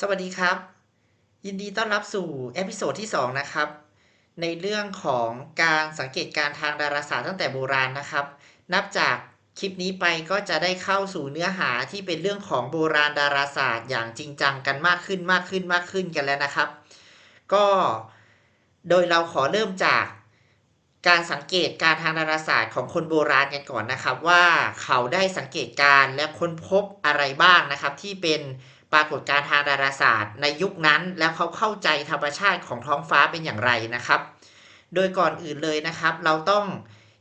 สวัสดีครับ ยินดีต้อนรับสู่เอพิโซดที่ 2 นะครับ ในเรื่องของการสังเกตการทางดาราศาสตร์ตั้งแต่โบราณนะครับ นับจากคลิปนี้ไปก็จะได้เข้าสู่เนื้อหาที่เป็นเรื่องของโบราณดาราศาสตร์อย่างจริงจังกันมากขึ้นมากขึ้นมากขึ้นกันแล้วนะครับ ก็โดยเราขอเริ่มจากการสังเกตการทางดาราศาสตร์ของคนโบราณกันก่อนนะครับ ว่าเขาได้สังเกตการและค้นพบอะไรบ้างนะครับ ที่เป็น ปรากฏการทางดาราศาสตร์ ในยุคนั้นแล้วเขาเข้าใจธรรมชาติของท้องฟ้าเป็นอย่างไรนะครับ โดยก่อนอื่นเลยนะครับ เราต้อง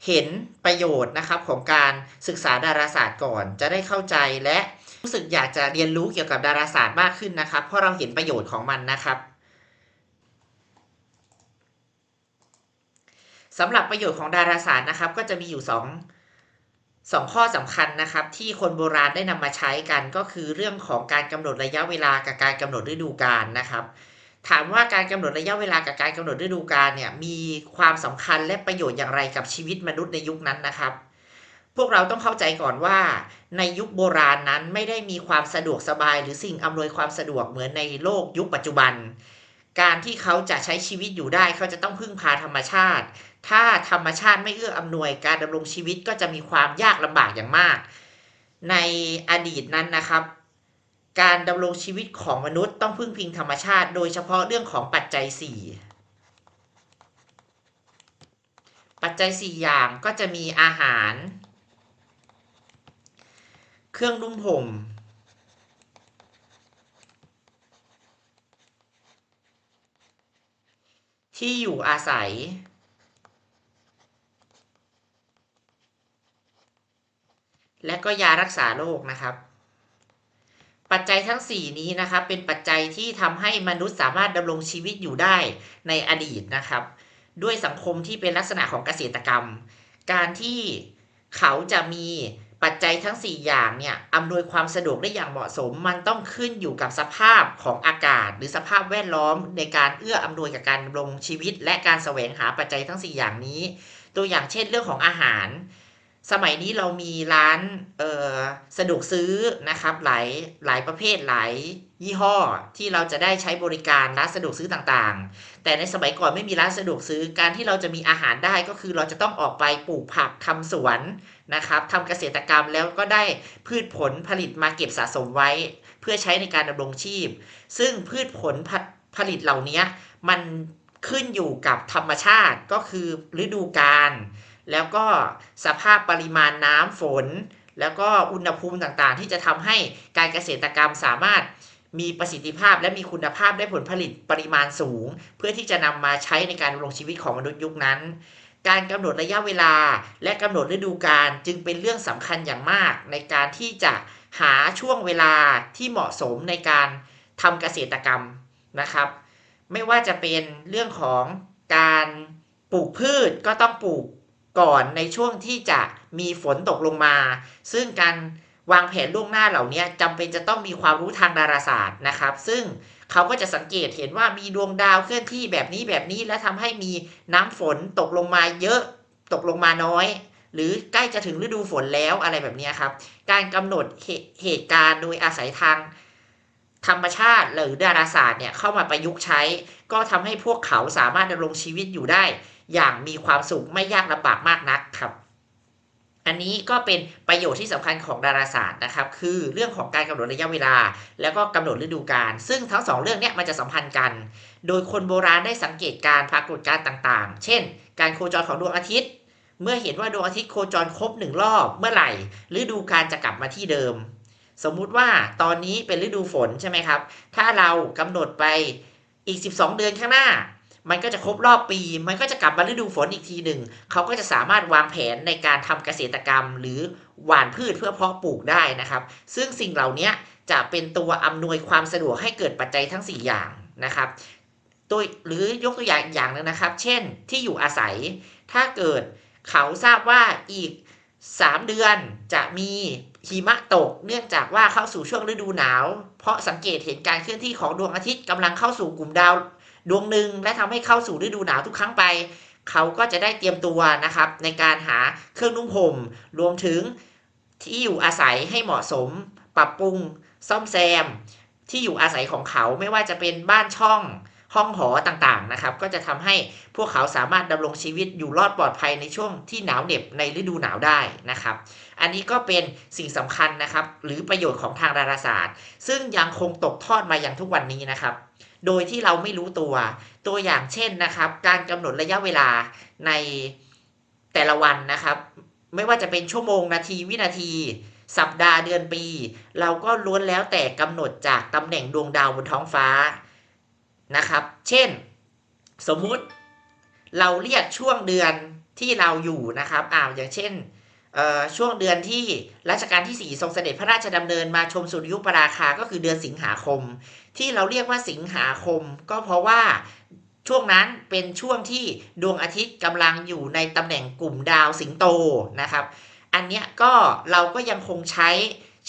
เห็นประโยชน์นะครับของการศึกษาดาราศาสตร์ก่อนจะได้เข้าใจและรู้สึกอยากจะเรียนรู้เกี่ยวกับดาราศาสตร์มากขึ้นนะครับ เพราะเราเห็นประโยชน์ของมันนะครับสำหรับประโยชน์ของดาราศาสตร์นะครับ ก็จะมีอยู่ 2 สองข้อสำคัญนะครับที่คนโบราณได้นำมาใช้กันก็คือเรื่องของการกำหนดระยะเวลากับการกำหนดฤดูกาลนะครับ ถามว่าการกำหนดระยะเวลากับการกำหนดฤดูกาลเนี่ยมีความสำคัญและประโยชน์อย่างไรกับชีวิตมนุษย์ในยุคนั้นนะครับ พวกเราต้องเข้าใจก่อนว่า ในยุคโบราณนั้นไม่ได้มีความสะดวกสบายหรือสิ่งอำนวยความสะดวกเหมือนในโลกยุคปัจจุบัน การที่เขาจะใช้ชีวิตอยู่ได้เขาจะต้องพึ่งพาธรรมชาติ ถ้าธรรมชาติไม่เอื้ออำนวยการดำรงชีวิตก็จะมีความยากลำบากอย่างมาก ในอดีตนั้นนะครับ การดำรงชีวิตของมนุษย์ต้องพึ่งพิงธรรมชาติ โดยเฉพาะเรื่องของปัจจัย 4 ปัจจัย 4 อย่างก็จะมีอาหาร เครื่องนุ่งห่มที่อยู่อาศัย และก็ยารักษาโรคนะครับ ปัจจัยทั้ง 4 นี้นะครับเป็นปัจจัยที่ทำให้มนุษย์สามารถดำรงชีวิตอยู่ได้ในอดีตนะครับ ด้วยสังคมที่เป็นลักษณะของเกษตรกรรม การที่เขาจะมีปัจจัยทั้ง 4 อย่างเนี่ยอำนวยความสะดวกได้อย่างเหมาะสม มันต้องขึ้นอยู่กับสภาพของอากาศ หรือสภาพแวดล้อมในการเอื้ออำนวยกับการดำรงชีวิต และการแสวงหาปัจจัยทั้ง 4 อย่างนี้ ตัวอย่างเช่นเรื่องของอาหาร สมัยนี้เรามีร้านสะดวกซื้อนะครับหลายหลายประเภทหลายยี่ห้อที่เราจะได้ใช้บริการร้านสะดวกซื้อต่างๆ แต่ในสมัยก่อนไม่มีร้านสะดวกซื้อการที่เราจะมีอาหารได้ก็คือเราจะต้องออกไปปลูกผักทำสวนนะครับทำเกษตรกรรมแล้วก็ได้พืชผลผลิตมาเก็บสะสมไว้ เพื่อใช้ในการดำรงชีพ ซึ่งพืชผลผผลิตเหล่านี้มันขึ้นอยู่กับธรรมชาติก็คือฤดูกาล แล้วก็สภาพปริมาณน้ำฝน แล้วก็อุณหภูมิต่างๆ ที่จะทำให้การเกษตรกรรมสามารถมีประสิทธิภาพและมีคุณภาพได้ผลผลิตปริมาณสูง เพื่อที่จะนำมาใช้ในการดำรงชีวิตของมนุษย์ยุคนั้น การกำหนดระยะเวลาและกำหนดฤดูกาลจึงเป็นเรื่องสำคัญอย่างมาก ในการที่จะหาช่วงเวลาที่เหมาะสมในการทำเกษตรกรรมนะครับ ไม่ว่าจะเป็นเรื่องของการปลูกพืชก็ต้องปลูก ก่อนในช่วงที่จะมีฝนตกลงมา ซึ่งการวางแผนล่วงหน้าเหล่านี้จำเป็นจะต้องมีความรู้ทางดาราศาสตร์นะครับ ซึ่งเขาก็จะสังเกตเห็นว่ามีดวงดาวเคลื่อนที่แบบนี้แบบนี้ และทำให้มีน้ำฝนตกลงมาเยอะตกลงมาน้อย หรือใกล้จะถึงฤดูฝนแล้วอะไรแบบนี้ครับ การกำหนดเหเหตุการณ์โดยอาศัยทางธรรมชาติหรือดาราศาสตร์เนี่ยเข้ามาประยุกต์ใช้ ก็ทำให้พวกเขาสามารถดำรงชีวิตอยู่ได้ อย่างมีความสุขไม่ยากลำบากมากนักครับ อันนี้ก็เป็นประโยชน์ที่สำคัญของดาราศาสตร์นะครับ คือเรื่องของการกำหนดระยะเวลา แล้วก็กำหนดฤดูกาลซึ่งทั้งสองเรื่องนี้มันจะสัมพันธ์กัน โดยคนโบราณได้สังเกตการปรากฏการณ์ต่างๆ เช่น การโคจรของดวงอาทิตย์ เมื่อเห็นว่าดวงอาทิตย์โคจรครบหนึ่งรอบเมื่อไหร่ฤดูกาลจะกลับมาที่เดิม สมมุติว่าตอนนี้เป็นฤดูฝนใช่ไหมครับ ถ้าเรากำหนดไปอีก 12 เดือนข้างหน้า มันก็จะครบรอบปี มันก็จะกลับมาฤดูฝนอีกทีหนึ่ง เขาก็จะสามารถวางแผนในการทำเกษตรกรรม หรือหว่านพืชเพื่อเพาะปลูกได้นะครับ ซึ่งสิ่งเหล่านี้จะเป็นตัวอำนวยความสะดวกให้เกิดปัจจัยทั้ง 4 อย่างนะครับตัวหรือยกตัวอย่างอย่างหนึงนะครับ เช่นที่อยู่อาศัย ถ้าเกิดเขาทราบว่าอีก 3 เดือนจะมีหิมะตก เนื่องจากว่าเข้าสู่ช่วงฤดูหนาว เพราะสังเกตเห็นการเคลื่อนที่ของดวงอาทิตย์กำลังเข้าสู่กลุ่มดาว ดวงหนึ่งและทำให้เข้าสู่ฤดูหนาวทุกครั้งไป เขาก็จะได้เตรียมตัวนะครับ ในการหาเครื่องนุ่งห่มรวมถึงที่อยู่อาศัยให้เหมาะสม ปรับปรุง ซ่อมแซม ที่อยู่อาศัยของเขาไม่ว่าจะเป็นบ้านช่องห้องหอต่างๆนะครับ ก็จะทำให้พวกเขาสามารถดำรงชีวิตอยู่รอดปลอดภัยในช่วงที่หนาวเหน็บในฤดูหนาวได้นะครับ อันนี้ก็เป็นสิ่งสำคัญนะครับ หรือประโยชน์ของทางดาราศาสตร์ ซึ่งยังคงตกทอดมาอย่างทุกวันนี้นะครับ โดยที่เราไม่รู้ตัว ตัวอย่างเช่นนะครับ การกำหนดระยะเวลาในแต่ละวันนะครับ ไม่ว่าจะเป็นชั่วโมงนาทีวินาที สัปดาห์เดือนปี เราก็ล้วนแล้วแต่กำหนดจากตำแหน่งดวงดาวบนท้องฟ้านะครับ เช่น สมมุติเราเรียกช่วงเดือนที่เราอยู่นะครับอ่าอย่างเช่น ช่วงเดือนที่รัชกาลที่ 4 ทรงเสด็จพระราชดำเนินมาชมสุริยุปราคาก็คือเดือนสิงหาคม ที่เราเรียกว่าสิงหาคม ก็เพราะว่าช่วงนั้นเป็นช่วงที่ดวงอาทิตย์กำลังอยู่ในตำแหน่งกลุ่มดาวสิงโตนะครับ อันเนี้ยก็เราก็ยังคงใช้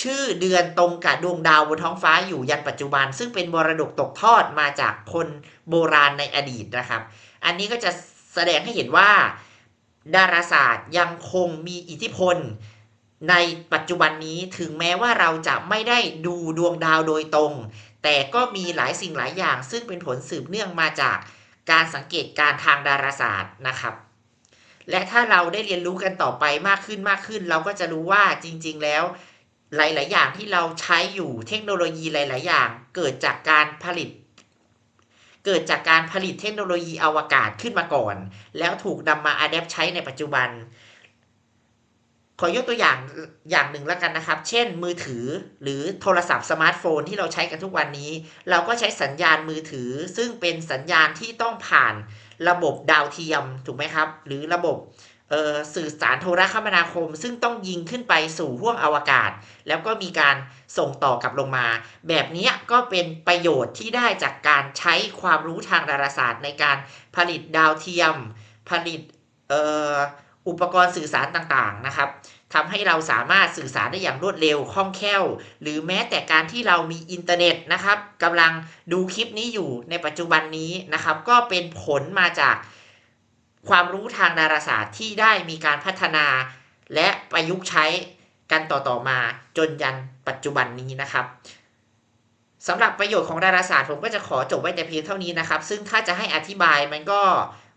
ชื่อเดือนตรงกับดวงดาวบนท้องฟ้าอยู่ยันปัจจุบัน ซึ่งเป็นมรดกตกทอดมาจากคนโบราณในอดีตนะครับ อันนี้ก็จะแสดงให้เห็นว่า ดาราศาสตร์ยังคงมีอิทธิพล ในปัจจุบันนี้ถึงแม้ว่าเราจะไม่ได้ดูดวงดาวโดยตรง แต่ก็มีหลายสิ่งหลายอย่าง ซึ่งเป็นผลสืบเนื่องมาจากการสังเกตการทางดาราศาสตร์นะครับ และถ้าเราได้เรียนรู้กันต่อไปมากขึ้นมากขึ้น เราก็จะรู้ว่าจริง ๆ แล้ว หลาย ๆ อย่างที่เราใช้อยู่เทคโนโลยีหลาย ๆ อย่าง เกิดจากการผลิต เกิดจากการผลิตเทคโนโลยีอวกาศขึ้นมาก่อน แล้วถูกนำมาอัดแอปใช้ในปัจจุบัน ขอยกตัวอย่างอย่างหนึ่งแล้วกันนะครับ เช่น มือถือหรือโทรศัพท์สมาร์ทโฟนที่เราใช้กันทุกวันนี้ เราก็ใช้สัญญาณมือถือ ซึ่งเป็นสัญญาณที่ต้องผ่านระบบดาวเทียมถูกไหมครับ หรือระบบ สื่อสารโทรคมนาคม ซึ่งต้องยิงขึ้นไปสู่ห้วงอวกาศ แล้วก็มีการส่งต่อกลับลงมา แบบนี้ก็เป็นประโยชน์ที่ได้จากการใช้ความรู้ทางดาราศาสตร์ ในการผลิตดาวเทียม ผลิตอออุปกรณ์สื่อสารต่างๆนะครับทำให้เราสามารถสื่อสารได้อย่างรวดเร็วคล่องแคล่ว หรือแม้แต่การที่เรามีอินเทอร์เน็ตนะครับกำลังดูคลิปนี้อยู่ในปัจจุบันนี้นะครับ ก็เป็นผลมาจาก ความรู้ทางดาราศาสตร์ที่ได้มีการพัฒนาและประยุกต์ใช้กันต่อๆมาจนยันปัจจุบันนี้นะครับสำหรับประโยชน์ของดาราศาสตร์ผมก็จะขอจบไว้แต่เพียงเท่านี้นะครับ ซึ่งถ้าจะให้อธิบายมันก็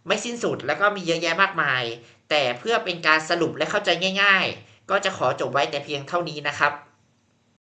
ไม่สิ้นสุดแล้วก็มีเยอะแยะมากมาย แต่เพื่อเป็นการสรุปและเข้าใจง่าย ๆ ก็จะขอจบไว้แต่เพียงเท่านี้นะครับ